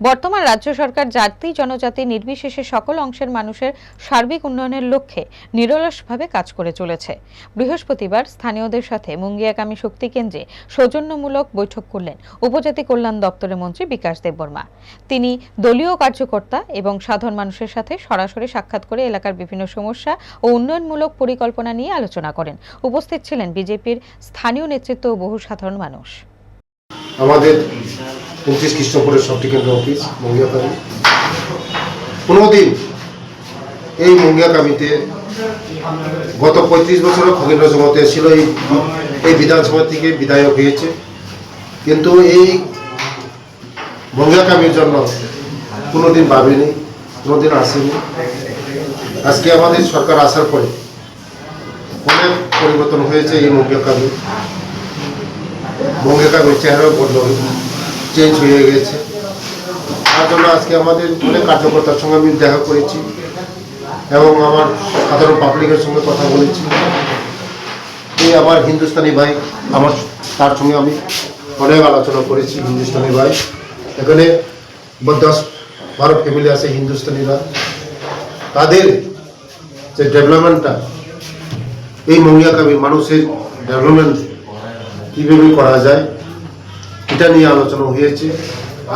বর্তমান রাজ্য সরকার জাতি জনজাতি নির্বিশেষে সকল অংশের মানুষের সার্বিক উন্নয়নের লক্ষ্যে নিরলসভাবে কাজ করে চলেছে। বৃহস্পতিবার স্থানীয়দের সাথে মুঙ্গিয়াকামী শক্তি কেন্দ্রে সৌজন্যমূলক বৈঠক করলেন উপজাতি কল্যাণ দপ্তরের মন্ত্রী বিকাশ দেববর্মা। তিনি দলীয় কার্যকর্তা এবং সাধারণ মানুষের সাথে সরাসরি সাক্ষাৎ করে এলাকার বিভিন্ন সমস্যা ও উন্নয়নমূলক পরিকল্পনা নিয়ে আলোচনা করেন। উপস্থিত ছিলেন বিজেপির স্থানীয় নেতৃত্ব ও বহু সাধারণ মানুষ। আমাদের পঁচিশ খ্রিস্টপুরের শক্তি কেন্দ্র অফিস মঙ্গিয়াকামি পনেরো দিন এই মঙ্গিয়াকামিতে গত পঁয়ত্রিশ বছরও খগেন্দ্র জমাতে ছিল এই এই বিধানসভা থেকে বিধায়ক হয়েছে। কিন্তু এই মঙ্গিয়াকামির জন্য কোনোদিন ভাবেনি, কোনোদিন আসেনি। আজকে আমাদের সরকার আসার পরে অনেক পরিবর্তন হয়েছে এই মঙ্গিয়াকামি মঙ্গিয়াকামির চেহারাও বদল চেঞ্জ হয়ে গেছে। তার জন্য আজকে আমাদের অনেক কার্যকর্তার সঙ্গে আমি দেখা করেছি এবং আমার সাধারণ পাবলিকের সঙ্গে কথা বলেছি। এই আমার হিন্দুস্তানি ভাই, আমার তার সঙ্গে আমি অনেক আলোচনা করেছি হিন্দুস্তানি ভাই। এখানে দশ বারো ফ্যামিলি আছে হিন্দুস্তানিরা। তাদের যে ডেভেলপমেন্টটা এই মঙ্গিয়াকামী মানুষের ডেভেলপমেন্ট কীভাবে করা যায় এটা নিয়ে আলোচনা হয়েছে।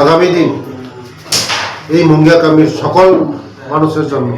আগামী দিন এই মঙ্গিয়াকামীর সকল মানুষের জন্য